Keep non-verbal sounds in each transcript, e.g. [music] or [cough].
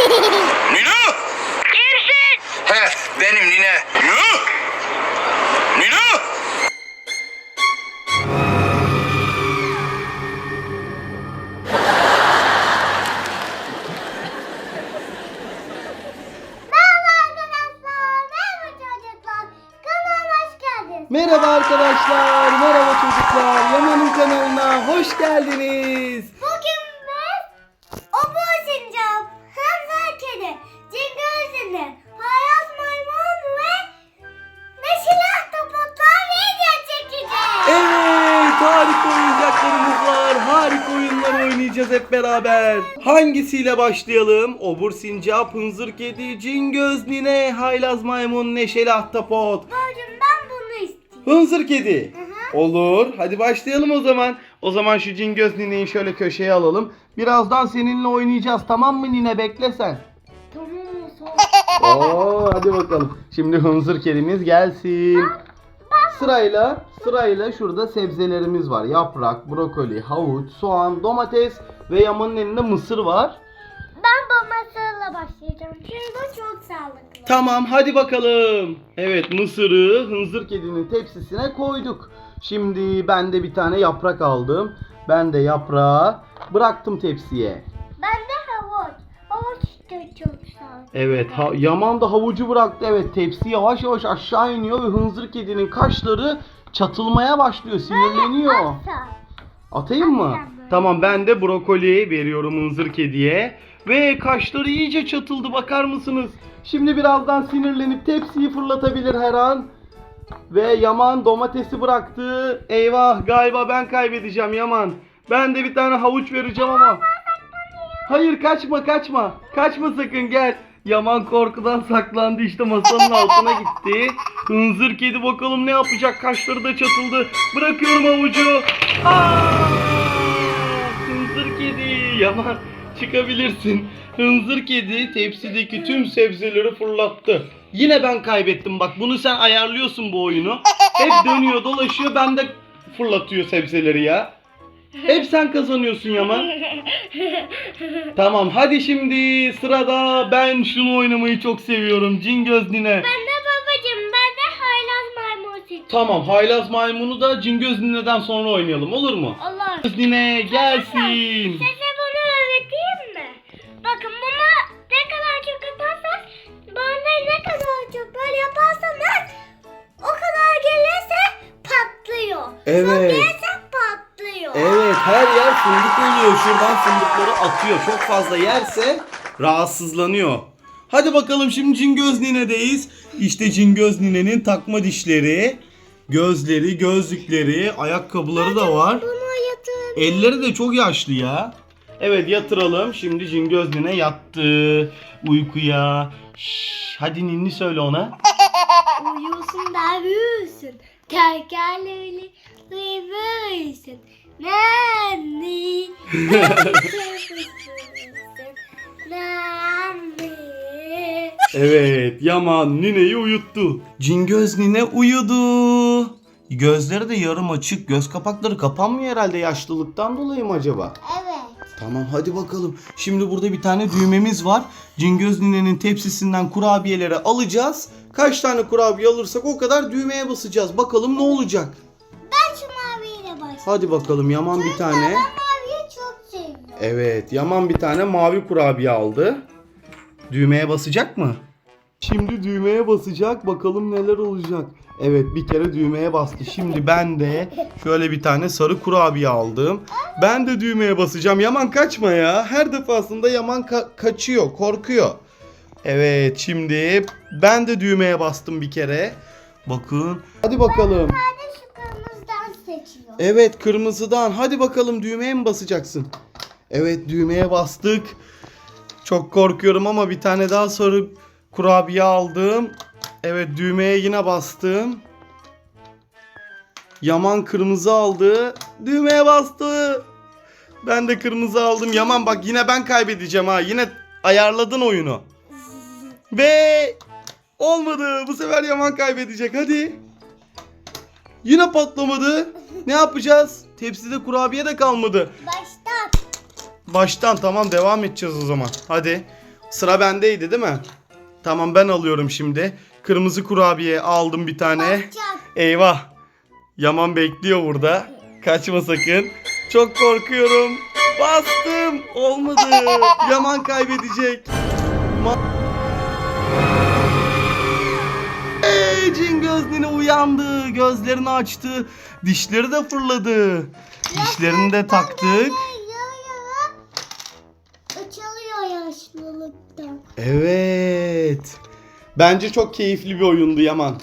Nino! Kimsin? He benim Nine. Nino! Nino! Merhaba arkadaşlar, merhaba çocuklar. Kanalıma hoş geldiniz. Merhaba arkadaşlar, merhaba çocuklar. Yaman'ın kanalına hoş geldiniz. Harika oyunlar oynayacağız hep beraber. Hangisiyle başlayalım? Obur sincap, hınzır kedi, cingöz nine, haylaz maymun, neşeli ahtapot. Babacım ben bunu istiyorum. Hınzır kedi. Olur. Hadi başlayalım o zaman. O zaman şu cingöz nineyi şöyle köşeye alalım. Birazdan seninle oynayacağız. Tamam mı nine? Bekle sen. Tamam? Oo, hadi bakalım. Şimdi hınzır kedimiz gelsin. Sırayla sırayla şurada sebzelerimiz var. Yaprak, brokoli, havuç, soğan, domates ve Yaman'ın elinde mısır var. Ben bu masayla başlayacağım. Çünkü bu çok sağlıklı. Tamam hadi bakalım. Evet mısırı hınzır kedinin tepsisine koyduk. Şimdi ben de bir tane yaprak aldım. Ben de yaprağı bıraktım tepsiye. Ben de havuç. Da çok sağlıklı. Evet ha- Yaman da havucu bıraktı. Evet tepsi yavaş yavaş aşağı iniyor ve hınzır kedinin kaşları çatılmaya başlıyor. Sinirleniyor. Atayım mı? Atacağım böyle. Tamam ben de brokoli veriyorum hınzır kediye. Ve kaşları iyice çatıldı bakar mısınız? Şimdi birazdan sinirlenip tepsiyi fırlatabilir her an. Ve Yaman domatesi bıraktı. Eyvah galiba ben kaybedeceğim Yaman. Ben de bir tane havuç vereceğim ama. Hayır kaçma kaçma. Kaçma sakın gel. Yaman korkudan saklandı işte masanın altına gitti. Hınzır kedi bakalım ne yapacak kaşları da çatıldı. Bırakıyorum havucu. Aa! Hınzır kedi Yaman çıkabilirsin. Hınzır kedi tepsideki tüm sebzeleri fırlattı. Yine ben kaybettim bak bunu sen ayarlıyorsun bu oyunu. Hep dönüyor dolaşıyor ben de fırlatıyor sebzeleri ya. Hep sen kazanıyorsun Yaman. [laughs] Tamam hadi şimdi sırada ben şunu oynamayı çok seviyorum. Cingöz Nine. Ben de babacım ben de haylaz maymun seçtim. Tamam haylaz maymunu da Cingöz Nine'den sonra oynayalım olur mu? Cingöz Nine gelsin. Size bunu öğreteyim mi? Bakın bunu ne kadar çok yaparsanız bana ne kadar çok böyle yaparsanız o kadar gelirse patlıyor. Evet her yer fındık oluyor. Şuradan fındıkları atıyor. Çok fazla yerse rahatsızlanıyor. Hadi bakalım şimdi Cingöz Nine'deyiz. İşte Cingöz Nine'nin takma dişleri, gözleri, gözlükleri, ayakkabıları da var. Elleri de çok yaşlı ya. Evet yatıralım. Şimdi Cingöz Nine yattı uykuya. Şşş, hadi ninni söyle ona. [laughs] Uyuyorsun da büyüsün. Tekerleri büyüsün. Nanni. [laughs] Evet Yaman Nine'yi uyuttu. Cingöz Nine uyudu. Gözleri de yarım açık. Göz kapakları kapanmıyor herhalde yaşlılıktan dolayı mı acaba? Evet. Tamam hadi bakalım. Şimdi burada bir tane düğmemiz var. Cingöz Nine'nin tepsisinden kurabiyeleri alacağız. Kaç tane kurabiye alırsak o kadar düğmeye basacağız. Bakalım ne olacak. Hadi bakalım Yaman bir tane. Maviyi çok seviyorum. Evet Yaman bir tane mavi kurabiye aldı. Düğmeye basacak mı? Şimdi düğmeye basacak. Bakalım neler olacak. Evet bir kere düğmeye bastı. Şimdi ben de şöyle bir tane sarı kurabiye aldım. Ben de düğmeye basacağım. Yaman kaçma ya. Her defasında Yaman ka- kaçıyor, korkuyor. Evet şimdi ben de düğmeye bastım bir kere. Bakın. Hadi bakalım. Hadi şu kırmızıdan seçiyor. Evet kırmızıdan. Hadi bakalım düğmeye mi basacaksın? Evet düğmeye bastık. Çok korkuyorum ama bir tane daha sarı kurabiye aldım. Evet düğmeye yine bastım. Yaman kırmızı aldı. Düğmeye bastı. Ben de kırmızı aldım. Yaman bak yine ben kaybedeceğim ha. Yine ayarladın oyunu. Ve olmadı. Bu sefer Yaman kaybedecek. Hadi. Yine patlamadı. Ne yapacağız? Tepside kurabiye de kalmadı. Baştan. Baştan tamam devam edeceğiz o zaman. Hadi. Sıra bendeydi değil mi? Tamam ben alıyorum şimdi. Kırmızı kurabiye aldım bir tane. Çok. Eyvah. Yaman bekliyor burada. Kaçma sakın. Çok korkuyorum. Bastım. Olmadı. Yaman kaybedecek. Nine uyandı. Gözlerini açtı. Dişleri de fırladı. Dişlerini de taktık. Açılıyor yaşlılıktan. Evet. Bence çok keyifli bir oyundu Yaman.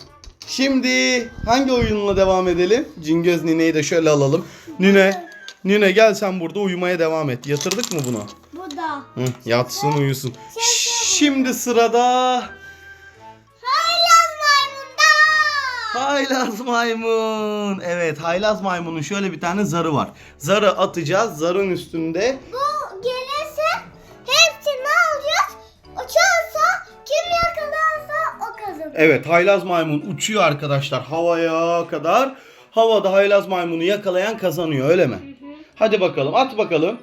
Şimdi hangi oyunla devam edelim? Cingöz Nine'yi de şöyle alalım. Nine, Nine gel sen burada uyumaya devam et. Yatırdık mı bunu? Bu da. Hı, yatsın uyusun. Şimdi sırada haylaz maymun. Evet haylaz maymunun şöyle bir tane zarı var. Zarı atacağız. Zarın üstünde Bu gelirse hepsini alacağız. Uçarsa kim yakalarsa o kazanır. Evet haylaz maymun uçuyor arkadaşlar havaya kadar. Havada haylaz maymunu yakalayan kazanıyor öyle mi? Hadi bakalım at bakalım.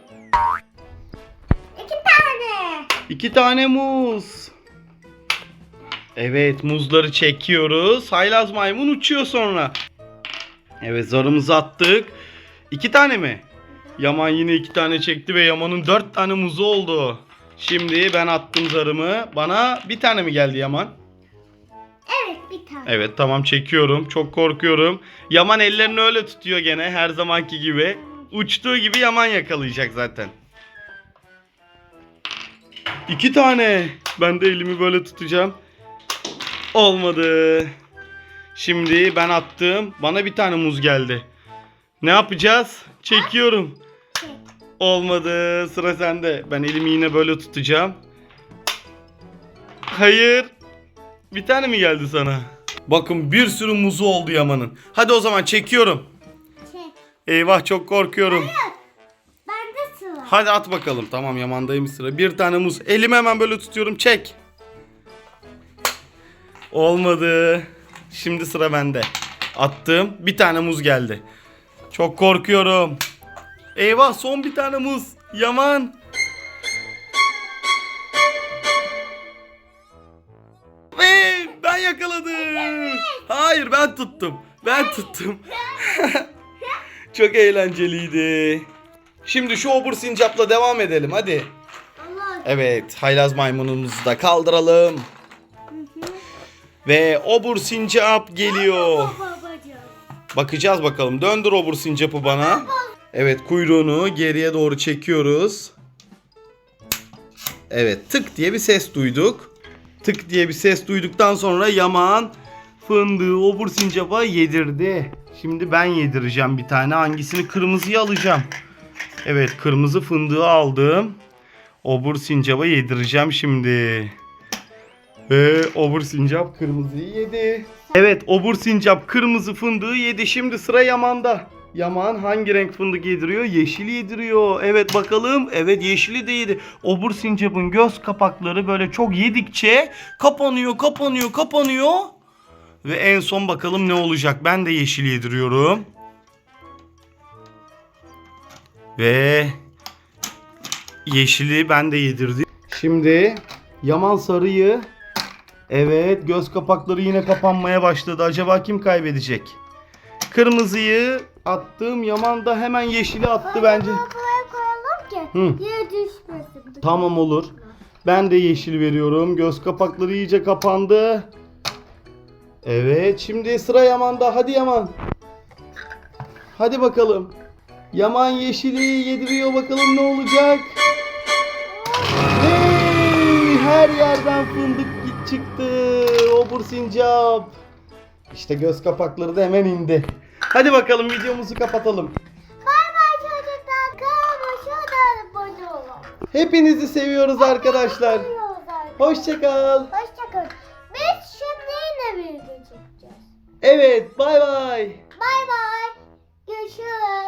İki tane. İki tane muz. Evet muzları çekiyoruz. Haylaz maymun uçuyor sonra. Evet zarımızı attık. İki tane mi? Yaman yine iki tane çekti ve Yaman'ın dört tane muzu oldu. Şimdi ben attım zarımı. Bana bir tane mi geldi Yaman? Evet bir tane. Evet tamam çekiyorum. Çok korkuyorum. Yaman ellerini öyle tutuyor gene her zamanki gibi. Uçtuğu gibi Yaman yakalayacak zaten. İki tane. Ben de elimi böyle tutacağım. Olmadı. Şimdi ben attım. Bana bir tane muz geldi. Ne yapacağız? Çekiyorum. Çek. Olmadı. Sıra sende. Ben elimi yine böyle tutacağım. Hayır. Bir tane mi geldi sana? Bakın bir sürü muzu oldu Yaman'ın. Hadi o zaman çekiyorum. Çek. Eyvah çok korkuyorum. Bende sıra. Hadi at bakalım. Tamam Yaman'dayım sıra. Bir tane muz. Elimi hemen böyle tutuyorum. Çek. Olmadı. Şimdi sıra bende. Attım. Bir tane muz geldi. Çok korkuyorum. Eyvah son bir tane muz. Yaman. Ve ben yakaladım. Hayır ben tuttum. Ben tuttum. [laughs] Çok eğlenceliydi. Şimdi şu obur sincapla devam edelim hadi. Evet haylaz maymunumuzu da kaldıralım. Ve obur sincap geliyor. Bakacağız bakalım. Döndür obur sincapı bana. Evet kuyruğunu geriye doğru çekiyoruz. Evet tık diye bir ses duyduk. Tık diye bir ses duyduktan sonra Yaman fındığı obur sincapa yedirdi. Şimdi ben yedireceğim bir tane. Hangisini? Kırmızıyı alacağım. Evet kırmızı fındığı aldım. Obur sincapa yedireceğim şimdi. Ve obur sincap kırmızıyı yedi. Evet obur sincap kırmızı fındığı yedi. Şimdi sıra Yaman'da. Yaman hangi renk fındık yediriyor? Yeşili yediriyor. Evet bakalım. Evet yeşili de yedi. Obur sincapın göz kapakları böyle çok yedikçe kapanıyor, kapanıyor, kapanıyor. Ve en son bakalım ne olacak. Ben de yeşil yediriyorum. Ve yeşili ben de yedirdim. Şimdi Yaman sarıyı Evet göz kapakları yine kapanmaya başladı. Acaba kim kaybedecek? Kırmızıyı attım. Yaman da hemen yeşili attı bence. Buraya koyalım ki Hı. yere düşmesin. Tamam olur. Ben de yeşil veriyorum. Göz kapakları iyice kapandı. Evet şimdi sıra Yaman'da. Hadi Yaman. Hadi bakalım. Yaman yeşili yediriyor bakalım ne olacak. Hey, her yerden fındık Obur sincap. İşte göz kapakları da hemen indi. Hadi bakalım videomuzu kapatalım. Bay bay çocuklar. Kanalıma şuradan abone olun. Hepinizi seviyoruz arkadaşlar. Hoşçakal. Hoşçakalın. Biz şimdi yine video çekeceğiz. Evet bay bay. Bay bay. Görüşürüz.